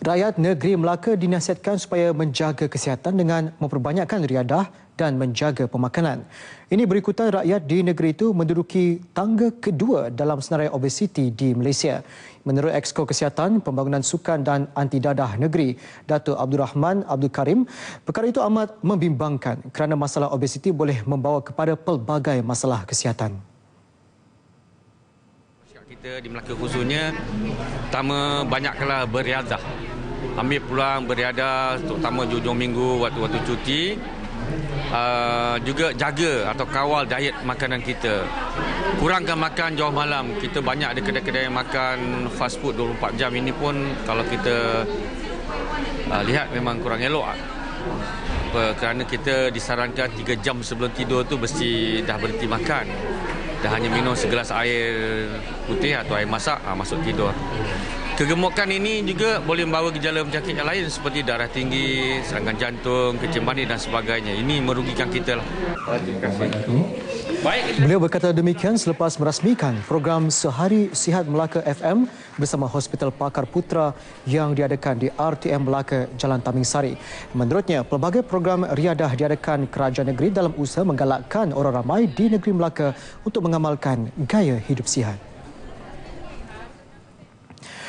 Rakyat negeri Melaka dinasihatkan supaya menjaga kesihatan dengan memperbanyakkan riadah dan menjaga pemakanan. Ini berikutan rakyat di negeri itu menduduki tangga kedua dalam senarai obesiti di Malaysia. Menurut Exko Kesihatan, Pembangunan Sukan dan Anti Dadah Negeri, Datuk Abdul Rahman Abdul Karim, perkara itu amat membimbangkan kerana masalah obesiti boleh membawa kepada pelbagai masalah kesihatan kita di Melaka khususnya pertama banyaklah beriadah ambil peluang beriadah terutama hujung minggu waktu-waktu cuti. Uh, juga jaga atau kawal diet makanan kita. Kurangkan makan jauh malam. Kita banyak ada kedai-kedai makan fast food 24 jam. Ini pun kalau kita uh, lihat memang kurang elok. Kerana kita disarankan 3 jam sebelum tidur tu mesti dah berhenti makan. Dan hanya minum segelas air putih atau air masak ha, masuk tidur. Kegemukan ini juga boleh membawa gejala penyakit yang lain seperti darah tinggi, serangan jantung, kencing manis dan sebagainya. Ini merugikan kita lah. Terima kasih. Beliau berkata demikian selepas merasmikan program Sehari Sihat Melaka FM bersama Hospital Pakar Putra yang diadakan di RTM Melaka Jalan Taming Sari. Menurutnya, pelbagai program riadah diadakan kerajaan negeri dalam usaha menggalakkan orang ramai di negeri Melaka untuk mengamalkan gaya hidup sihat.